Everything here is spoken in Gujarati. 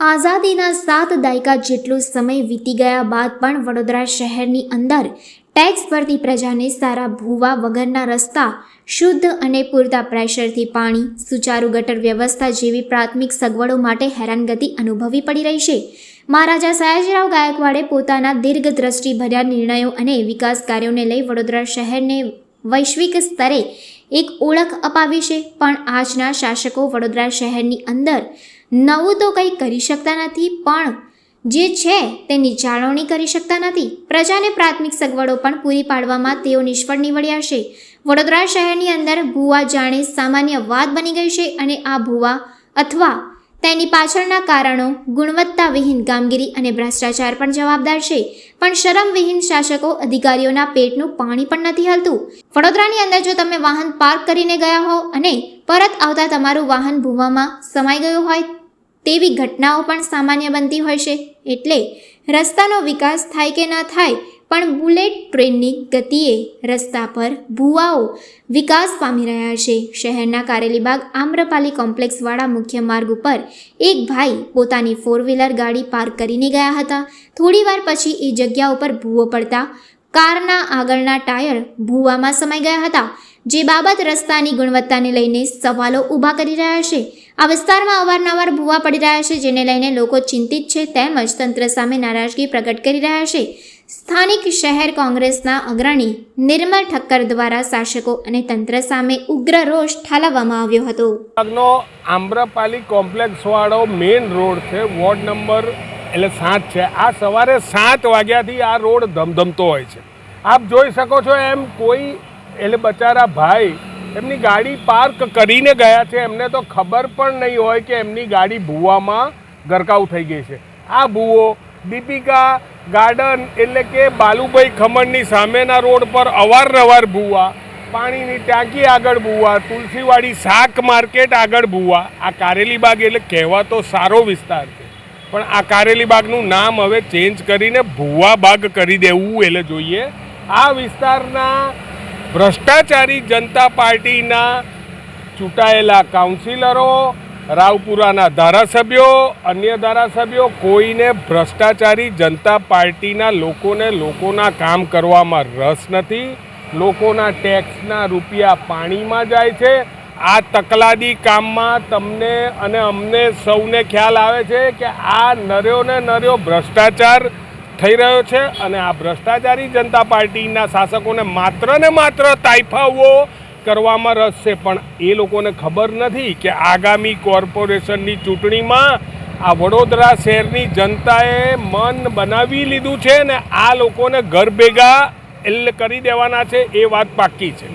આઝાદીના સાત દાયકા જેટલો સમય વીતી ગયા બાદ પણ વડોદરા શહેરની અંદર ટેક્સ ભરતી પ્રજાને સારા ભૂવા વગરના રસ્તા, શુદ્ધ અને પૂરતા પ્રેશરથી પાણી, સુચારુ ગટર વ્યવસ્થા જેવી પ્રાથમિક સગવડો માટે હેરાનગતિ અનુભવી પડી રહી છે. મહારાજા સયાજીરાવ ગાયકવાડે પોતાના દીર્ઘદ્રષ્ટિભર્યા નિર્ણયો અને વિકાસ કાર્યોને લઈ વડોદરા શહેરને વૈશ્વિક સ્તરે એક ઓળખ અપાવી છે. પણ આજના શાસકો વડોદરા શહેરની અંદર નવું તો કંઈ કરી શકતા નથી, પણ જે છે તેની જાળવણી કરી શકતા નથી. પ્રજાને પ્રાથમિક સગવડો પણ પૂરી પાડવામાં તેઓ નિષ્ફળ નીવડ્યા છે. વડોદરા શહેરની અંદર ભૂવા જાણે સામાન્ય વાત બની ગઈ છે અને આ ભૂવા અથવા તેની પાછળના કારણો ગુણવત્તાવિહીન કામગીરી અને ભ્રષ્ટાચાર પણ જવાબદાર છે. પણ શરમવિહીન શાસકો અધિકારીઓના પેટનું પાણી પણ નથી હલતું. વડોદરાની અંદર જો તમે વાહન પાર્ક કરીને ગયા હો અને પરત આવતા તમારું વાહન ભૂવામાં સમાઈ ગયું હોય, તેવી ઘટનાઓ પણ સામાન્ય બનતી હોય છે. એટલે રસ્તાનો વિકાસ થાય કે ના થાય પણ બુલેટ ટ્રેનની ગતિએ રસ્તા પર ભૂવાઓ વિકાસ પામી રહ્યા છે. શહેરના કારેલીબાગ આમ્રપાલી કોમ્પ્લેક્સવાળા મુખ્ય માર્ગ ઉપર એક ભાઈ પોતાની ફોર વ્હીલર ગાડી પાર્ક કરીને ગયા હતા. થોડીવાર પછી એ જગ્યા ઉપર ભૂવો પડતા કારના આગળના ટાયર ભૂવામાં સમાઈ ગયા હતા, જે બાબત રસ્તાની ગુણવત્તાને લઈને સવાલો ઊભા કરી રહ્યા છે. આ વિસ્તારમાં અવારનવાર ભૂવા પડી રહ્યા છે, જેને લઈને લોકો ચિંતિત છે, તેમજ તંત્ર સામે નારાજગી પ્રગટ કરી રહ્યા છે. સ્થાનિક શહેર કોંગ્રેસના અગ્રણી નિર્મલ ઠક્કર દ્વારા શાસકો અને તંત્ર સામે ઉગ્ર રોષ ઠાલવવામાં આવ્યો હતો. આગનો આમ્રપાલી કોમ્પ્લેક્સ વાળો મેઇન રોડ છે, વોર્ડ નંબર એટલે સાત છે. આ સવારે સાત વાગ્યાથી આ રોડ ધમધમતો હોય છે. આપ જોઈ શકો છો એમ કોઈ એટલે બચારા ભાઈ એમની ગાડી પાર્ક કરીને ગયા છે. એમને તો ખબર પણ નહીં હોય કે એમની ગાડી ભૂવામાં ગરકાવ થઈ ગઈ છે. આ ભૂવો દીપિકા ગાર્ડન એટલે કે બાલુભાઈ ખમણની સામેના રોડ પર અવારનવાર ભૂવા, પાણીની ટાંકી આગળ ભૂવા, તુલસીવાડી શાક માર્કેટ આગળ ભૂવા. આ કારેલી બાગ એટલે કહેવાતો સારો વિસ્તાર છે. પણ આ કારેલી બાગનું નામ હવે ચેન્જ કરીને ભૂવા બાગ કરી દેવું એટલે જોઈએ. આ વિસ્તારના ભ્રષ્ટાચારી જનતા પાર્ટીના ચૂંટાયેલા કાઉન્સિલરો રાવપુરાના ધારાસભ્યો, અન્ય ધારાસભ્યો કોઈને ભ્રષ્ટાચારી જનતા પાર્ટીના લોકોને લોકોના કામ કરવામાં રસ નથી. લોકોના ટેક્સના રૂપિયા પાણીમાં જાય છે. આ તકલાદી કામમાં તમને અને અમને સૌને ખ્યાલ આવે છે કે આ નર્યો ને નર્યો ભ્રષ્ટાચાર થઈ રહ્યો છે અને આ ભ્રષ્ટાચારી જનતા પાર્ટીના શાસકોને માત્ર ને માત્ર તાઇફાઓ કરવામાં રસ છે, પણ એ લોકોને ખબર નથી કે આગામી કોર્પોરેશનની ચૂંટણીમાં આ વડોદરા શહેરની જનતાએ મન બનાવી લીધું છે ને આ લોકોને ઘર ભેગા એલ કરી દેવાના છે, એ વાત પાક્કી છે.